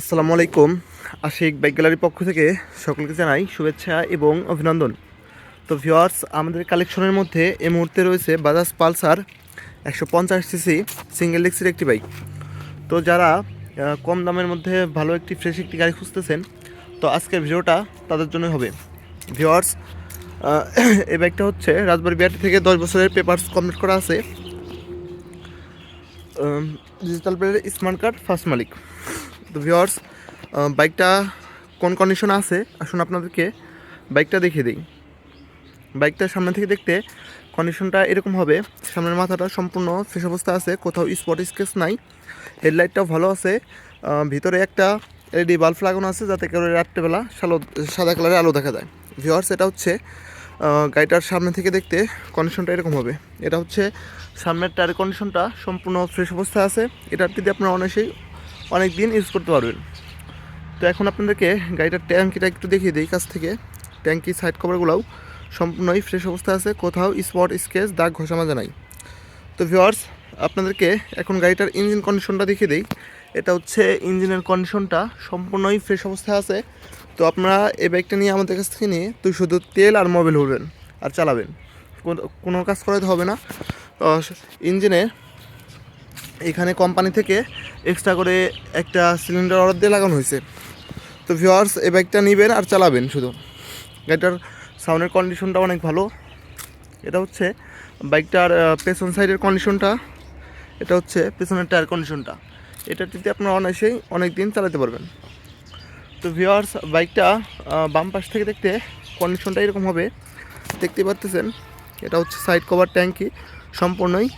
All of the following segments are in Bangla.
আসসালামু আলাইকুম। আশিক বাইক গ্যালারির পক্ষ থেকে সকলকে জানাই শুভেচ্ছা এবং অভিনন্দন। তো ভিওয়ার্স আমাদের কালেকশনের মধ্যে এই মুহূর্তে রয়েছে বাজাজ পালসার একশো পঞ্চাশ সিসি সিঙ্গেল ডিক্সির একটি বাইক তো যারা কম দামের মধ্যে ভালো একটি ফ্রেশ একটি গাড়ি খুঁজতেছেন, তো আজকের ভিডিওটা তাদের জন্য হবে। ভিওয়ার্স এই বাইকটা হচ্ছে রাজবাড়ি বিআরটি থেকে দশ বছরের পেপারস কমপ্লিট করা আছে। ডিজিটাল প্লেয়ারের স্মার্ট কার্ড ফার্স্ট মালিক। তো ভিওয়ার্স বাইকটা কোন কন্ডিশন আছে? আসুন আপনাদেরকে বাইকটা দেখিয়ে দিই। বাইকটা সামনে থেকে দেখতে কন্ডিশনটা এরকম হবে। সামনের মাথাটা সম্পূর্ণ ফ্রেশ অবস্থা আছে, কোথাও স্পট স্কেচ নাই। হেডলাইটটাও ভালো আছে ভিতরে একটা এলইডি বাল্ব লাগানো আছে যাতে করে রাত্রেবেলা সালো সাদা কালারের আলো দেখা যায়। ভিওয়ার্স এটা হচ্ছে গাড়িটার সামনে থেকে দেখতে কন্ডিশনটা এরকম হবে। এটা হচ্ছে সামনের টায়ার কন্ডিশনটা সম্পূর্ণ ফ্রেশ অবস্থা আছে। এটার যদি আপনারা অনেকেই অনেক দিন ইউজ করতে পারবেন। তো এখন আপনাদেরকে গাড়িটার ট্যাঙ্কিটা একটু দেখিয়ে দিই কাছ থেকে। ট্যাঙ্কি সাইড কভারগুলোও সম্পূর্ণই ফ্রেশ অবস্থা আছে, কোথাও স্পট স্কেচ দাগ ঘষা মাজা নাই। তো ভিওয়ার্স আপনাদেরকে এখন গাড়িটার ইঞ্জিন কন্ডিশনটা দেখিয়ে দিই। এটা হচ্ছে ইঞ্জিনের কন্ডিশনটা সম্পূর্ণই ফ্রেশ অবস্থায় আছে। তো আপনারা এই বাইকটা নিয়ে আমাদের কাছ থেকে নিয়ে তো শুধু তেল আর মোবিল ভরবেন আর চালাবেন। কোনো- কোনো কাজ করাতে হবে না। ইঞ্জিনে এখানে কোম্পানি থেকে এক্সট্রা করে একটা সিলিন্ডার অর্ডার দিয়ে লাগানো হয়েছে। তো ভিওয়ার্স এই বাইকটা নেবেন আর চালাবেন শুধু। গাড়িটার সাউন্ডের কন্ডিশনটা অনেক ভালো। এটা হচ্ছে বাইকটার পেছন সাইডের কন্ডিশনটা এটা হচ্ছে পেছনের টায়ার কন্ডিশনটা এটা যদি আপনারা অনায়াসেই অনেক দিন চালাতে পারবেন। তো ভিওয়ার্স বাইকটা বাম পাশ থেকে দেখতে কন্ডিশনটা এরকম হবে। দেখতে পাচ্তেছেন এটা হচ্ছে সাইড কভার ট্যাঙ্কি সম্পূর্ণই।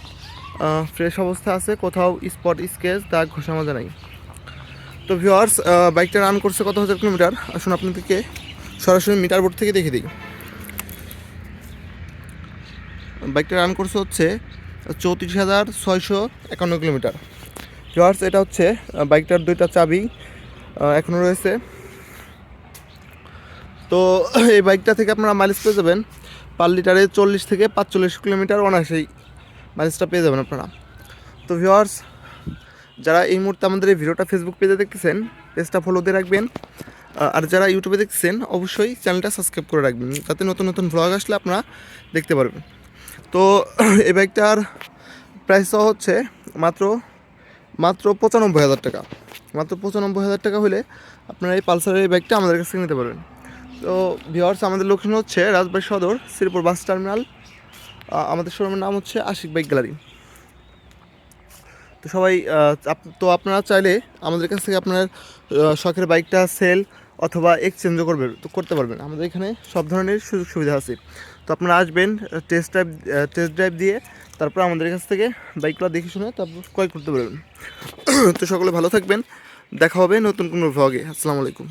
ফ্রেশ অবস্থা আছে, কোথাও স্পট স্কেচ দাগ ঘষা মাজা নাই তো ভিওয়ার্স বাইকটা রান করছে কত হাজার কিলোমিটার আসুন আপনাদেরকে সরাসরি মিটার বোর্ড থেকে দেখে দিই। বাইকটা রান করছে হচ্ছে চৌত্রিশ হাজার ছয়শো একান্ন কিলোমিটার ভিওয়ার্স এটা হচ্ছে বাইকটার দুইটা চাবি এখনও রয়েছে। তো এই বাইকটা থেকে আপনারা মাইলেজ পেয়ে যাবেন পার লিটারে চল্লিশ থেকে পাঁচচল্লিশ কিলোমিটার অনায়াসেই। মাইলেজটা পেয়ে যাবেন আপনারা। তো ভিওয়ার্স যারা এই মুহূর্তে আমাদের এই ভিডিওটা ফেসবুক পেজে দেখতেছেন পেজটা ফলো দিয়ে রাখবেন। আর যারা ইউটিউবে দেখছেন অবশ্যই চ্যানেলটা সাবস্ক্রাইব করে রাখবেন, যাতে নতুন নতুন ভ্লগ আসলে আপনারা দেখতে পারবেন। তো এই বাইকটার প্রাইস হচ্ছে মাত্র মাত্র পঁচানব্বই হাজার টাকা। মাত্র পঁচানব্বই হাজার টাকা হলে আপনারা এই পালসারের এই বাইকটা আমাদের কাছ থেকে নিতে পারবেন। তো ভিওয়ার্স আমাদের লোকেশন হচ্ছে রাজবাড়ি সদর, শ্রীপুর বাস টার্মিনাল। আমাদের শোরুমের নাম হচ্ছে আশিক বাইক গ্যালারি। তো সবাই তো আপনারা চাইলে আমাদের কাছ থেকে আপনার শখের বাইকটা সেল অথবা এক্সচেঞ্জও করবে, তো করতে পারবেন। আমাদের এখানে সব ধরনের সুযোগ সুবিধা আছে। তো আপনারা আসবেন টেস্ট ড্রাইভ টেস্ট ড্রাইভ দিয়ে তারপর আমাদের কাছ থেকে বাইকগুলো দেখে শুনে তারপর ক্রয় করতে পারবেন। তো সকলে ভালো থাকবেন। দেখা হবে নতুন কোনো ভ্লগে আসসালামু আলাইকুম।